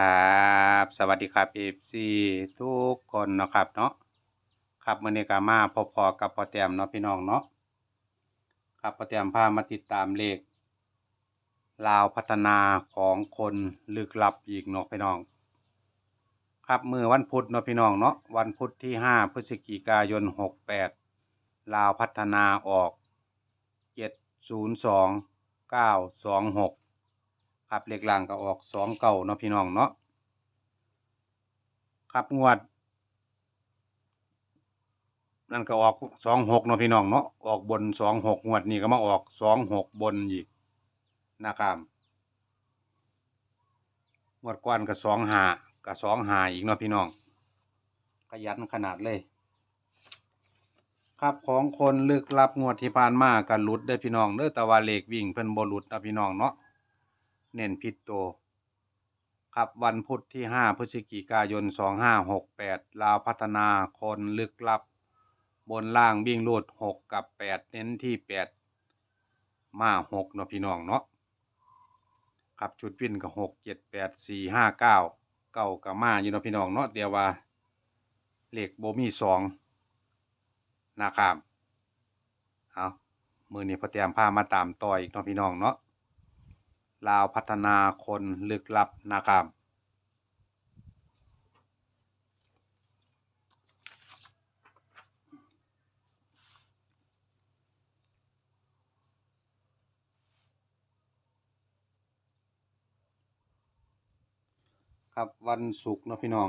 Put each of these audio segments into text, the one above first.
ครับสวัสดีครับเอฟซีทุกคนเนาะครับเนาะครับมื่อนี้ก็มาพบพอกับพอแต้มเนาะพี่น้องเนาะครับพอแต้มพามาติดตามเลขลาวพัฒนาของคนลึกลับอีกเนาะพี่น้อง ครับมือวันพุธเนาะพี่น้องเนาะวันพุธที่ห้าพฤศจิกายนหกแปดลาวพัฒนาออกเจ็ดศูนย์สองเก้าสองหก ครับเลขล่างก็ออกสองเก่าเนาะพี่น้องเนาะครับงวด นั่นก็ออกสองหกเนาะพี่น้องเนาะออกบนสองหกงวดนี้ก็มาออกสองหกบนอีกนะครับงวดก่อนก็สองหาก็สองหาอีกเนาะพี่น้องขยันขนาดเลย ครับของคนลึกลับงวดที่ผ่านมากันหลุดได้พี่น้องเด้อแต่ว่าเลขวิ่งเพิ่นบ่หลุดนะพี่น้องเนาะ เน้นผิดตัว ครับวันพุธที่ 5 พฤศจิกายน 2568 ลาวพัฒนาคนลึกลับ บนล่างวิ่งรูด 6 กับ 8 เน้นที่ 8 มา6เนาะพี่น้องเนาะครับชุดวิ่นกับ 6 7 8 4 5 9 เก้ากับมาอยู่เนาะพี่น้องเนาะเดี๋ยวว่าเลขโบมี2นะครับ เอามือนี้พอเตรียมผ้ามาตามต่ออีกเนาะพี่น้องเนาะ ลาวพัฒนาคนลึกลับนะครับ ครับวันศุกร์นะพี่น้อง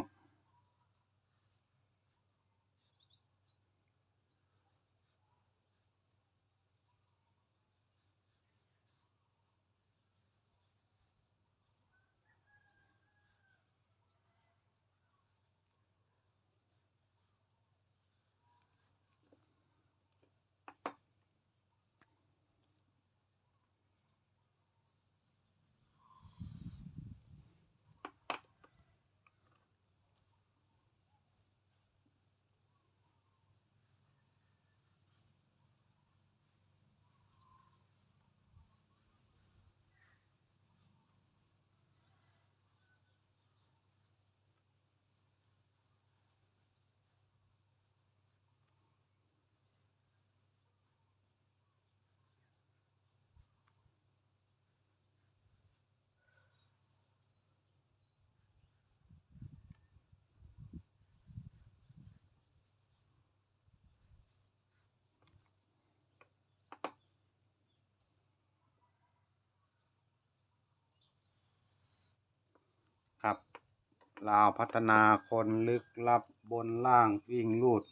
ลาวพัฒนาคนลึกลับบนล่างวิ่งลูด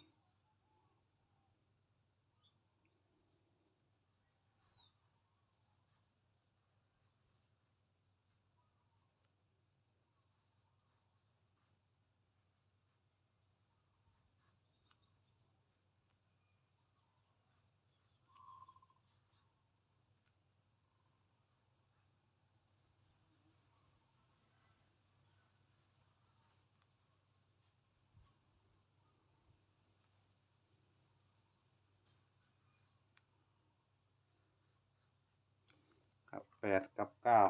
แปดกับเก้า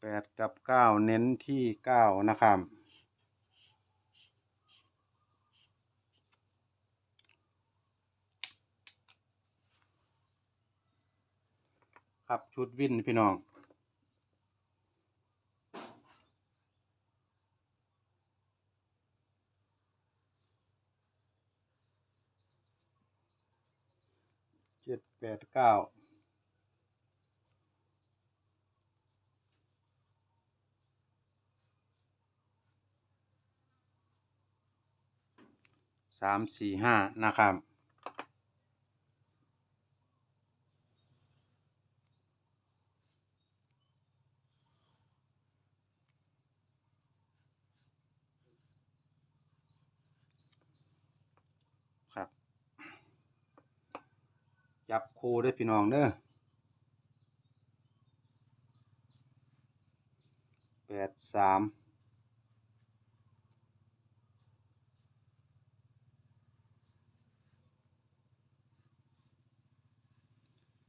แปดกับเก้าเน้นที่เก้านะครับ ครับชุดวินพี่น้องเจ็ดแปดเก้าสามสี่ห้านะครับครับ จับคู่ได้พี่น้องเด้อแปดสาม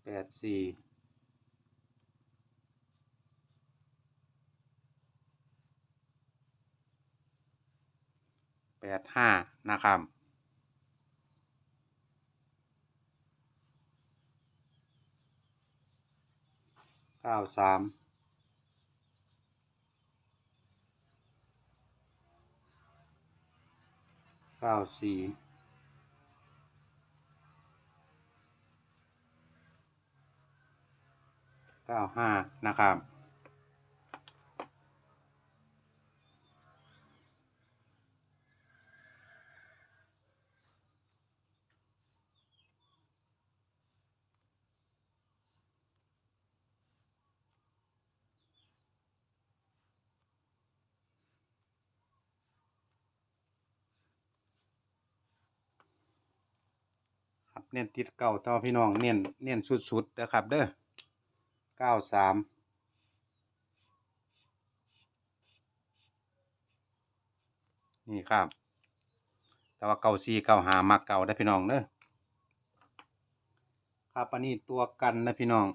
แปดสี่แปดห้านะครับ เก้าสามเก้าสี่เก้าห้านะครับ เน้นติดเก่าต่อพี่น้องเน้นเน้นสุดๆนะครับเด้อเก้าสามนี่ครับ แต่ว่าเก่าซีเก่าหามากเก่าได้พี่น้องเด้อครับอันนี้ตัวกันนะพี่น้อง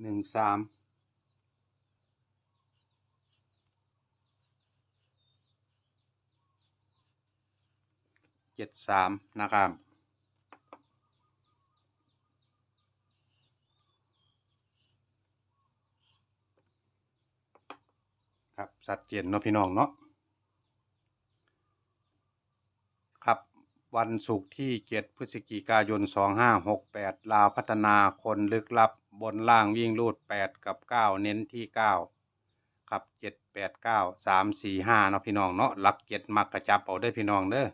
หนึ่งสามเจ็ดสามนะครับครับชัดเจนเนาะพี่น้องเนาะครับวันศุกร์ที่เจ็ดพฤศจิกายนสองห้าหกแปดลาวพัฒนาคนลึกลับ บนล่างวิ่งรูดแปดกับเก้าเน้นที่เก้าครับเจ็ดแปดเก้าสามสี่ห้าเนาะพี่น้องเนาะหลักเจ็ดมักกระจับเอาเด้พี่น้องเด้อ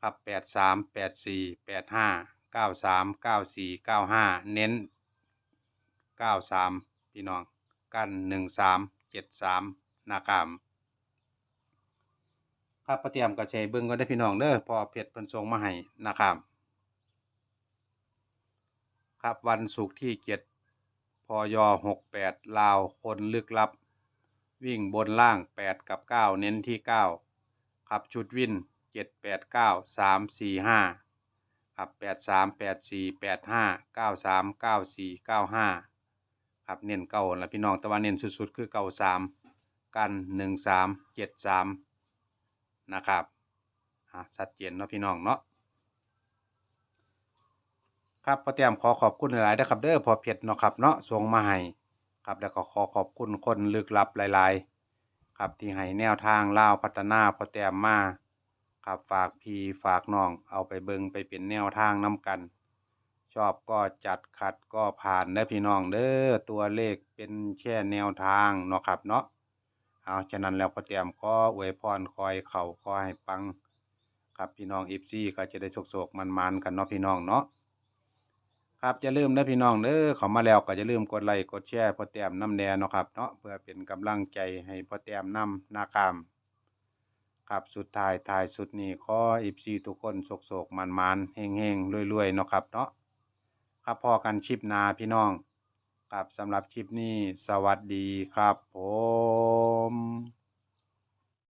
ครับแปดสามแปดสี่แปดห้าเก้าสามเก้าสี่เก้าห้าเน้นเก้าสามพี่น้อง กันหนึ่งสามเจ็ดสามนะครับครับประเตรียมกระเชยเบิ้งก็ได้พี่น้องเด้อพอเพชรเพิ่นส่งมาให้นะครับ ครับวันศุกร์ที่เจ็ดพยหกแปดลาวคนลึกลับ วิ่งบนล่างแปดกับเก้าเน้นที่เก้าครับชุดวินเจ็ดแปดเก้าสามสี่ห้าครับแปดสามแปดสี่แปดห้าเก้าสามเก้าสี่เก้าห้าครับเน้นเก่าแล้วพี่น้องต่ว่าเน้นสุดๆ คือเก่าสามกันหนึ่งสามเจ็ดสามนะครับอะชัดเจนเนาะพี่น้องเนาะ ครับพอเตรียมขอขอบคุณหลายๆนะครับเด้อพอเพชรเนาะครับเนาะส่งมาให้ครับแล้วก็ขอขอบคุณคนลึกลับหลาย ๆ ครับที่ให้แนวทางล่าวพัฒนาพอเตรียมมาครับฝากพี่ฝากน้องเอาไปเบิงไปเป็นแนวทางน้กัน ชอบก็จัดขัดก็ผ่านเด้อพี่น้องเด้อตัวเลขเป็นแค่แนวทางเนาะครับเนาะเอาฉะนั้นแล้วพอเตรียมขออวยพรคอยเข่าขอให้ปัง ครับพี่น้องอีฟซี่ก็จะได้โศกๆมันๆกันเนาะพี่น้องเนาะ ครับอย่าลืมนะพี่น้องเด้อข้ามาแล้วก็อย่าลืมกดไลค์กดแชร์พ่อเตรียมน้ำแดงเนาะครับเนาะเพื่อเป็นกำลังใจให้พ่อเตรียมน้ำนาคามครับสุดท้ายท้ายสุดนี้ขออีฟซีทุกคนโศกๆมันๆเฮงๆรวยๆเนาะครับเนาะครับพอกันคลิปนาพี่น้องครับสำหรับคลิปนี้สวัสดีครับผม